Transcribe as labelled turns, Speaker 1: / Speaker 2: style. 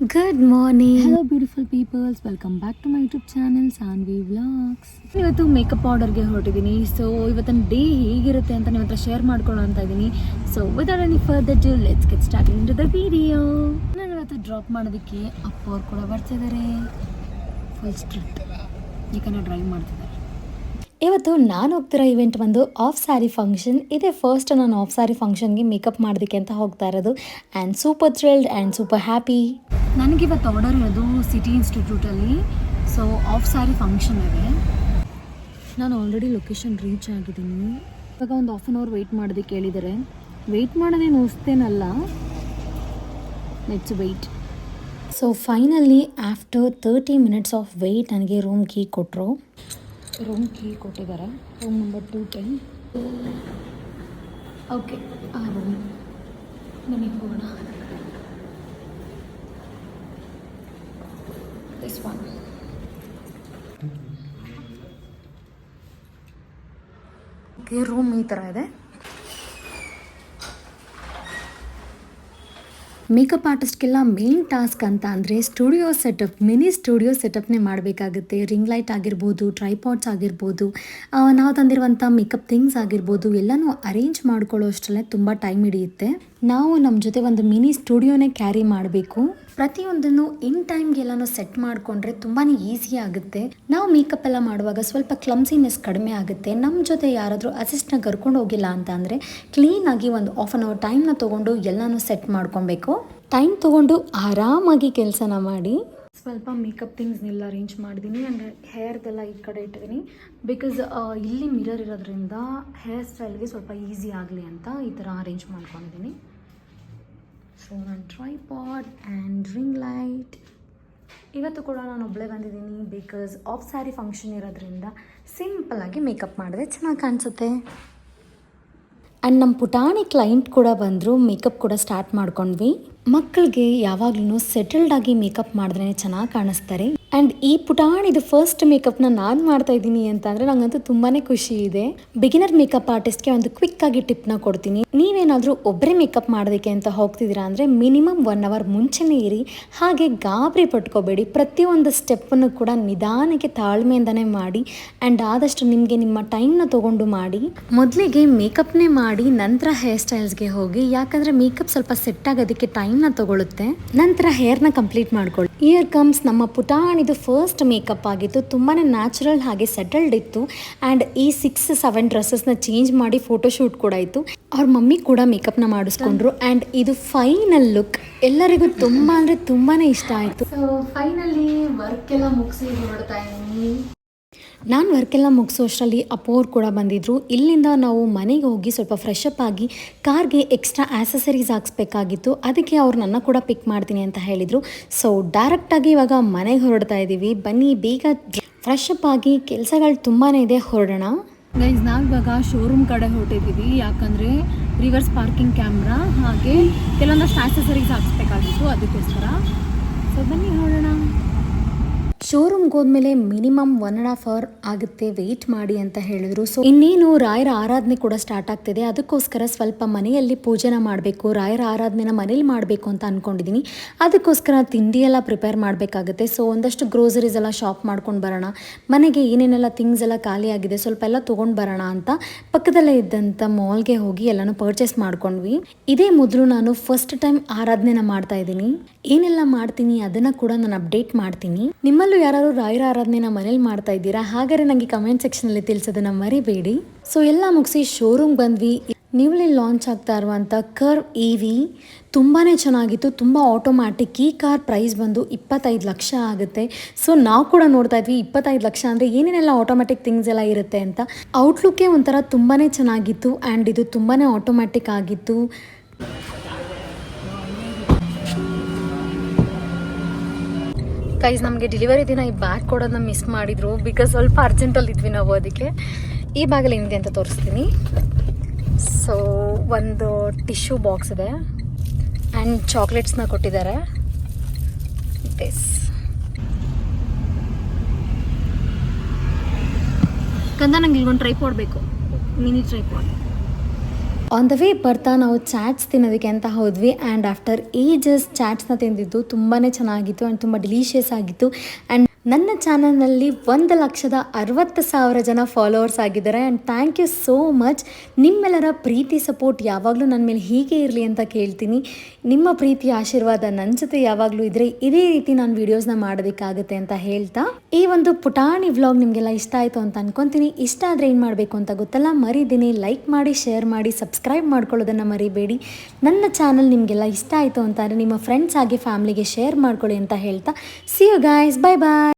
Speaker 1: Good morning
Speaker 2: hello beautiful peoples welcome back to my YouTube channel Saanvi vlogs ಇವತ್ತು makeup ಆರ್ಡರ್ಗೆ ಹೊರಟಿದ್ದೀನಿ. So ಇವತ್ತಿನ day ಹೇಗಿರುತ್ತೆ ಅಂತ ನಿಮ್ಮ ಹತ್ರ ಶೇರ್ ಮಾಡ್ಕೊಳ್ಳೋ ಅಂತ ಇದ್ದೀನಿ. So without any further ado let's get start into the video ನಾನು ಇವತ್ತು ಡ್ರಾಪ್ ಮಾಡೋದಕ್ಕೆ ಅಪ್ಪ ಅವ್ರು ಕೂಡ ಬರ್ತಿದ್ದಾರೆ. ಫುಲ್ ಸ್ಟ್ರಿಕ್ಟ್ ಯಾಕಂದರೆ ಡ್ರೈವ್ ಮಾಡ್ತಿದ್ದಾರೆ.
Speaker 1: ಇವತ್ತು ನಾನು ಹೋಗ್ತಿರೋ ಇವೆಂಟ್ ಬಂದು ಆಫ್ ಸ್ಯಾರಿ ಫಂಕ್ಷನ್ ಇದೇ ಫಸ್ಟ್ ನಾನು ಆಫ್ ಸ್ಯಾರಿ ಫಂಕ್ಷನ್ಗೆ ಮೇಕಪ್ ಮಾಡೋದಕ್ಕೆ ಅಂತ ಹೋಗ್ತಾ ಇರೋದು. And super thrilled and super happy
Speaker 2: ನನಗೆ ಇವತ್ತು ಆರ್ಡರ್ ಇರೋದು ಸಿಟಿ ಇನ್ಸ್ಟಿಟ್ಯೂಟಲ್ಲಿ ಸೊ ಆಫ್ ಸ್ಯಾರಿ ಫಂಕ್ಷನ್ ಇದೆ ನಾನು ಆಲ್ರೆಡಿ ಲೊಕೇಶನ್ ರೀಚ್ ಆಗಿದ್ದೀನಿ. ಇವಾಗ ಒಂದು ಆಫ್ ಆನ್ ಅವರ್ ವೆಯ್ಟ್ ಮಾಡೋದಕ್ಕೆ ಹೇಳಿದ್ದಾರೆ ವೆಯ್ಟ್ ಮಾಡೋದೇನು ಹೊಸ್ತೇನಲ್ಲ let's wait
Speaker 1: so finally after thirty minutes of wait ನನಗೆ ರೂಮ್ ಕೀ ಕೊಟ್ಟರು
Speaker 2: ರೂಮ್ ಕೀ ಕೊಟ್ಟಿದ್ದಾರೆ room number two ten okay ಆ ರೂಮ್ ನನಗೆ ಹೋಗೋಣ ದಿಸ್ ಒನ್
Speaker 1: ರೂಮ್ ಈ ಥರ ಇದೆ ಮೇಕಪ್ ಆರ್ಟಿಸ್ಟ್ಗೆಲ್ಲ ಮೇನ್ ಟಾಸ್ಕ್ ಅಂತ ಅಂದರೆ ಸ್ಟುಡಿಯೋ ಸೆಟಪ್ ಮಿನಿ ಸ್ಟುಡಿಯೋ ಸೆಟಪ್ನೇ ಮಾಡಬೇಕಾಗುತ್ತೆ. ರಿಂಗ್ ಲೈಟ್ ಆಗಿರ್ಬೋದು ಟ್ರೈಪಾಡ್ಸ್ ಆಗಿರ್ಬೋದು ನಾವು ತಂದಿರುವಂಥ ಮೇಕಪ್ ಥಿಂಗ್ಸ್ ಆಗಿರ್ಬೋದು, ಎಲ್ಲನೂ ಅರೇಂಜ್ ಮಾಡ್ಕೊಳ್ಳೋ ಅಷ್ಟರಲ್ಲೇ ತುಂಬ ಟೈಮ್ ಹಿಡಿಯುತ್ತೆ. ನಾವು ನಮ್ಮ ಜೊತೆ ಒಂದು ಮಿನಿ ಸ್ಟುಡಿಯೋನೇ ಕ್ಯಾರಿ ಮಾಡಬೇಕು. ಪ್ರತಿಯೊಂದನ್ನು ಇನ್ ಟೈಮ್ಗೆಲ್ಲನೂ ಸೆಟ್ ಮಾಡಿಕೊಂಡ್ರೆ ತುಂಬಾ ಈಸಿ ಆಗುತ್ತೆ. ನಾವು ಮೇಕಪ್ ಎಲ್ಲ ಮಾಡುವಾಗ ಸ್ವಲ್ಪ ಕ್ಲಮ್ಸಿನೆಸ್ ಕಡಿಮೆ ಆಗುತ್ತೆ. ನಮ್ಮ ಜೊತೆ ಯಾರಾದರೂ ಅಸಿಸ್ಟ್ನ ಕರ್ಕೊಂಡು ಹೋಗಿಲ್ಲ ಅಂತ ಅಂದರೆ ಕ್ಲೀನಾಗಿ ಒಂದು ಆಫ್ ಆನ್ ಅವರ್ ಟೈಮ್ನ ತೊಗೊಂಡು ಎಲ್ಲನೂ ಸೆಟ್ ಮಾಡ್ಕೊಬೇಕು. ಟೈಮ್ ತೊಗೊಂಡು ಆರಾಮಾಗಿ ಕೆಲಸನ ಮಾಡಿ.
Speaker 2: ಸ್ವಲ್ಪ ಮೇಕಪ್ ಥಿಂಗ್ಸ್ನೆಲ್ಲ ಅರೇಂಜ್ ಮಾಡಿದ್ದೀನಿ ಆ್ಯಂಡ್ ಹೇರ್ದೆಲ್ಲ ಈ ಕಡೆ ಇಟ್ಟಿದ್ದೀನಿ ಬಿಕಾಸ್ ಇಲ್ಲಿ ಮಿರರ್ ಇರೋದ್ರಿಂದ ಹೇರ್ ಸ್ಟೈಲ್ಗೆ ಸ್ವಲ್ಪ ಈಸಿ ಆಗಲಿ ಅಂತ ಈ ಥರ ಅರೇಂಜ್ ಮಾಡ್ಕೊಂಡಿದ್ದೀನಿ ಸೊ ನಾನು ಟ್ರೈಪಾಡ್ ಆ್ಯಂಡ್ ರಿಂಗ್ ಲೈಟ್ ಇವತ್ತು ಕೂಡ ನಾನು ಒಬ್ಬಳೇ ಬಂದಿದ್ದೀನಿ ಬಿಕಾಸ್ ಆಫ್ ಸ್ಯಾರಿ ಫಂಕ್ಷನ್ ಇರೋದ್ರಿಂದ
Speaker 1: ಸಿಂಪಲ್ಲಾಗಿ ಮೇಕಪ್ ಮಾಡಿದ್ರೆ ಚೆನ್ನಾಗಿ ಕಾಣಿಸುತ್ತೆ. ಆ್ಯಂಡ್ ನಮ್ಮ ಪುಟಾಣಿ ಕ್ಲೈಂಟ್ ಕೂಡ ಬಂದರು ಮೇಕಪ್ ಕೂಡ ಸ್ಟಾರ್ಟ್ ಮಾಡ್ಕೊಂಡ್ವಿ. ಮಕ್ಕಳಿಗೆ ಯಾವಾಗ್ಲೂ ಸೆಟಲ್ಡ್ ಆಗಿ ಮೇಕಪ್ ಮಾಡಿದ್ರೆ ಚೆನ್ನಾಗಿ ಕಾಣಿಸ್ತಾರೆ ಅಂಡ್ ಈ ಪುಟಾಣಿದು ಫಸ್ಟ್ ಮೇಕಪ್ನ ನಾನು ಮಾಡ್ತಾ ಇದ್ದೀನಿ ಅಂತ ಅಂದರೆ ನಂಗಂತೂ ತುಂಬಾನೇ ಖುಷಿ ಇದೆ. ಬಿಗಿನರ್ ಮೇಕಪ್ ಆರ್ಟಿಸ್ಟ್ಗೆ ಒಂದು ಕ್ವಿಕ್ ಆಗಿ ಟಿಪ್ನ ಕೊಡ್ತೀನಿ. ನೀವೇನಾದರೂ ಒಬ್ಬರೇ ಮೇಕಪ್ ಮಾಡೋದಕ್ಕೆ ಅಂತ ಹೋಗ್ತಿದ್ದೀರಾ ಅಂದರೆ ಮಿನಿಮಮ್ ಒನ್ ಅವರ್ ಮುಂಚೆನೇ ಇರಿ. ಹಾಗೆ ಗಾಬರಿ ಪಟ್ಕೋಬೇಡಿ. ಪ್ರತಿಯೊಂದು ಸ್ಟೆಪ್ಪನ್ನು ಕೂಡ ನಿಧಾನಕ್ಕೆ ತಾಳ್ಮೆಯಿಂದನೇ ಮಾಡಿ. ಆ್ಯಂಡ್ ಆದಷ್ಟು ನಿಮಗೆ ನಿಮ್ಮ ಟೈಮ್ನ ತೊಗೊಂಡು ಮಾಡಿ. ಮೊದಲಿಗೆ ಮೇಕಪ್ನೇ ಮಾಡಿ, ನಂತರ ಹೇರ್ ಸ್ಟೈಲ್ಸ್ಗೆ ಹೋಗಿ. ಯಾಕಂದರೆ ಮೇಕಪ್ ಸ್ವಲ್ಪ ಸೆಟ್ ಆಗೋದಕ್ಕೆ ಟೈಮ್ನ ತಗೊಳುತ್ತೆ. ನಂತರ ಹೇರ್ನ ಕಂಪ್ಲೀಟ್ ಮಾಡ್ಕೊಳ್ಳಿ. ಇಯರ್ ಕಮ್ಸ್ ನಮ್ಮ ಪುಟಾಣಿದು ಫಸ್ಟ್ ಮೇಕಪ್ ಆಗಿತ್ತು. ತುಂಬಾ ನ್ಯಾಚುರಲ್ ಹಾಗೆ ಸೆಟಲ್ಡ್ ಇತ್ತು. ಆ್ಯಂಡ್ ಈ ಸಿಕ್ಸ್ ಸೆವೆನ್ ಡ್ರೆಸ್ಸಸ್ನ ಚೇಂಜ್ ಮಾಡಿ ಫೋಟೋಶೂಟ್ ಕೂಡ ಇತ್ತು. ಅವ್ರ ಮಮ್ಮಿ ಕೂಡ ಮೇಕಪ್ನ ಮಾಡಿಸ್ಕೊಂಡ್ರು. ಆ್ಯಂಡ್ ಇದು ಫೈನಲ್ ಲುಕ್ ಎಲ್ಲರಿಗೂ ತುಂಬ ಅಂದರೆ ತುಂಬಾ ಇಷ್ಟ ಆಯಿತು.
Speaker 2: ಸೊ ಫೈನಲಿ ವರ್ಕ್ ಎಲ್ಲ ಮುಗಿಸಿ ನೋಡ್ತಾ ಇದ್ದೀನಿ.
Speaker 1: ನಾನು ವರ್ಕೆಲ್ಲ ಮುಗಿಸೋ ಅಷ್ಟರಲ್ಲಿ ಅಪ್ಪೋರು ಕೂಡ ಬಂದಿದ್ದರು ಇಲ್ಲಿಂದ ನಾವು ಮನೆಗೆ ಹೋಗಿ ಸ್ವಲ್ಪ ಫ್ರೆಶ್ ಆಗಿ ಕಾರ್ಗೆ ಎಕ್ಸ್ಟ್ರಾ ಆ್ಯಸಸರೀಸ್ ಹಾಕ್ಸ್ಬೇಕಾಗಿತ್ತು. ಅದಕ್ಕೆ ಅವ್ರು ನನ್ನ ಕೂಡ ಪಿಕ್ ಮಾಡ್ತೀನಿ ಅಂತ ಹೇಳಿದರು. ಸೊ ಡೈರೆಕ್ಟಾಗಿ ಇವಾಗ ಮನೆಗೆ ಹೊರಡ್ತಾ ಇದ್ದೀವಿ ಬನ್ನಿ, ಬೇಗ ಫ್ರೆಶ್ ಆಗಿ ಕೆಲಸಗಳು ತುಂಬಾ ಇದೆ. ಹೊರಡೋಣ.
Speaker 2: ಗೈಸ್ ನಾವಿವಾಗ ಶೋರೂಮ್ ಕಡೆ ಹೊರಟಿದ್ದೀವಿ ಯಾಕಂದರೆ ರಿವರ್ಸ್ ಪಾರ್ಕಿಂಗ್ ಕ್ಯಾಮ್ರಾ ಹಾಗೆ ಕೆಲವೊಂದಷ್ಟು ಆ್ಯಸಸರೀಸ್ ಹಾಕ್ಸ್ಬೇಕಾಗಿತ್ತು. ಅದಕ್ಕೋಸ್ಕರ. ಸೊ ಬನ್ನಿ ನೋಡೋಣ
Speaker 1: ಶೋರೂಮ್ಗೆ ಹೋದ್ಮೇಲೆ minimum one and half hour ಆಗುತ್ತೆ ವೆಯ್ಟ್ ಮಾಡಿ ಅಂತ ಹೇಳಿದ್ರು. ಸೊ ಇನ್ನೇನು ರಾಯರ ಆರಾಧನೆ ಕೂಡ ಸ್ಟಾರ್ಟ್ ಆಗ್ತಿದೆ. ಅದಕ್ಕೋಸ್ಕರ ಸ್ವಲ್ಪ ಮನೆಯಲ್ಲಿ ಪೂಜೆನ ಮಾಡಬೇಕು, ರಾಯರ ಆರಾಧನೆನ ಮನೇಲಿ ಮಾಡಬೇಕು ಅಂತ ಅಂದ್ಕೊಂಡಿದ್ದೀನಿ ಅದಕ್ಕೋಸ್ಕರ ತಿಂಡಿ ಎಲ್ಲ ಪ್ರಿಪೇರ್ ಮಾಡಬೇಕಾಗುತ್ತೆ. ಸೊ ಒಂದಷ್ಟು ಗ್ರೋಸರೀಸ್ ಎಲ್ಲ ಶಾಪ್ ಮಾಡ್ಕೊಂಡು ಬರೋಣ. ಮನೆಗೆ ಏನೇನೆಲ್ಲ ಥಿಂಗ್ಸ್ ಎಲ್ಲ ಖಾಲಿ ಆಗಿದೆ, ಸ್ವಲ್ಪ ಎಲ್ಲ ತೊಗೊಂಡು ಬರೋಣ ಅಂತ ಪಕ್ಕದಲ್ಲೇ ಇದ್ದಂಥ ಮಾಲ್ಗೆ ಹೋಗಿ ಎಲ್ಲನೂ ಪರ್ಚೇಸ್ ಮಾಡ್ಕೊಂಡ್ವಿ. ಇದೇ ಮೊದಲು ನಾನು ಫಸ್ಟ್ ಟೈಮ್ ಆರಾಧನೆನ ಮಾಡ್ತಾ ಇದ್ದೀನಿ. ಏನೆಲ್ಲ ಮಾಡ್ತೀನಿ ಅದನ್ನು ಕೂಡ ನಾನು ಅಪ್ಡೇಟ್ ಮಾಡ್ತೀನಿ. ನಿಮ್ಮಲ್ಲೂ ಯಾರು ರಾಯರ ಆರಾಧನೆನ ಮನೇಲಿ ಮಾಡ್ತಾ ಇದ್ದೀರಾ? ಹಾಗಾದ್ರೆ ನನಗೆ ಕಮೆಂಟ್ ಸೆಕ್ಷನಲ್ಲಿ ತಿಳಿಸೋದನ್ನ ಮರಿಬೇಡಿ. ಸೊ ಎಲ್ಲ ಮುಗಿಸಿ ಶೋರೂಮ್ ಬಂದ್ವಿ. ನ್ಯೂಲಿ ಲಾಂಚ್ ಆಗ್ತಾ ಇರುವಂಥ ಕರ್ವ್ ಇ ವಿ ತುಂಬಾ ಚೆನ್ನಾಗಿತ್ತು. ತುಂಬ ಆಟೋಮ್ಯಾಟಿಕ್ ಈ ಕಾರ್ ಪ್ರೈಸ್ ಬಂದು ಇಪ್ಪತ್ತೈದು ಲಕ್ಷ ಆಗುತ್ತೆ. ಸೊ ನಾವು ಕೂಡ ನೋಡ್ತಾ ಇದ್ವಿ ಇಪ್ಪತ್ತೈದು ಲಕ್ಷ ಅಂದರೆ ಏನೇನೆಲ್ಲ ಆಟೋಮ್ಯಾಟಿಕ್ ಥಿಂಗ್ಸ್ ಎಲ್ಲ ಇರುತ್ತೆ ಅಂತ. ಔಟ್ಲುಕ್ಕೇ ಒಂಥರ ತುಂಬಾ ಚೆನ್ನಾಗಿತ್ತು ಆ್ಯಂಡ್ ಇದು ತುಂಬಾ ಆಟೋಮ್ಯಾಟಿಕ್ ಆಗಿತ್ತು. ಕೈಸ್ ನಮಗೆ ಡೆಲಿವರಿ ದಿನ ಈ ಬ್ಯಾಗ್ ಕೊಡೋದನ್ನ ಮಿಸ್ ಮಾಡಿದ್ರು. ಬಿಕಾಸ್ ಸ್ವಲ್ಪ ಅರ್ಜೆಂಟಲ್ಲಿ ಇದ್ವಿ ನಾವು ಅದಕ್ಕೆ. ಈ ಬ್ಯಾಗಲ್ಲಿ ಏನಿದೆ ಅಂತ ತೋರಿಸ್ತೀನಿ. ಸೊ ಒಂದು ಟಿಶ್ಯೂ ಬಾಕ್ಸ್ ಇದೆ. ಆ್ಯಂಡ್ ಚಾಕ್ಲೇಟ್ಸ್ನ ಕೊಟ್ಟಿದ್ದಾರೆ. ದಿಸ್
Speaker 2: ಕಂದ ನಂಗೆ ಇಲ್ಗೊಂದು ಟ್ರೈ ಕೊಡಬೇಕು mini try tripod
Speaker 1: on the way ಬರ್ತಾ ನಾವು ಚಾಟ್ಸ್ ತಿನ್ನೋದಕ್ಕೆ ಅಂತ ಹೋದ್ವಿ ಆ್ಯಂಡ್ ಆಫ್ಟರ್ ಏಜಸ್ ಚಾಟ್ಸ್ನ ತಿಂದಿದ್ದು ತುಂಬಾ ಚೆನ್ನಾಗಿತ್ತು ಆ್ಯಂಡ್ ತುಂಬ ಡಿಲೀಷಿಯಸ್ ಆಗಿತ್ತು. ಆ್ಯಂಡ್ ನನ್ನ ಚಾನಲ್ನಲ್ಲಿ ಒಂದು ಲಕ್ಷದ ಅರವತ್ತು ಸಾವಿರ ಜನ ಫಾಲೋವರ್ಸ್ ಆಗಿದ್ದಾರೆ and thank you so much ನಿಮ್ಮೆಲ್ಲರ ಪ್ರೀತಿ ಸಪೋರ್ಟ್ ಯಾವಾಗಲೂ ನನ್ನ ಮೇಲೆ ಹೀಗೆ ಇರಲಿ ಅಂತ ಕೇಳ್ತೀನಿ. ನಿಮ್ಮ ಪ್ರೀತಿ ಆಶೀರ್ವಾದ ನನ್ನ ಜೊತೆ ಯಾವಾಗಲೂ ಇದ್ದರೆ ಇದೇ ರೀತಿ ನಾನು ವೀಡಿಯೋಸ್ನ ಮಾಡೋದಕ್ಕಾಗುತ್ತೆ ಅಂತ ಹೇಳ್ತಾ. ಈ ಒಂದು ಪುಟಾಣಿ ವ್ಲಾಗ್ ನಿಮಗೆಲ್ಲ ಇಷ್ಟ ಆಯಿತು ಅಂತ ಅನ್ಕೊತೀನಿ. ಇಷ್ಟ ಆದರೆ ಏನು ಮಾಡಬೇಕು ಅಂತ ಗೊತ್ತಲ್ಲ, ಮರಿದಿನಿ ಲೈಕ್ ಮಾಡಿ ಶೇರ್ ಮಾಡಿ ಸಬ್ಸ್ಕ್ರೈಬ್ ಮಾಡ್ಕೊಳ್ಳೋದನ್ನು ಮರಿಬೇಡಿ. ನನ್ನ ಚಾನಲ್ ನಿಮಗೆಲ್ಲ ಇಷ್ಟ ಆಯಿತು ಅಂತಂದರೆ ನಿಮ್ಮ ಫ್ರೆಂಡ್ಸ್ ಆಗಿ ಫ್ಯಾಮಿಲಿಗೆ ಶೇರ್ ಮಾಡ್ಕೊಳ್ಳಿ ಅಂತ ಹೇಳ್ತಾ. See you guys bye bye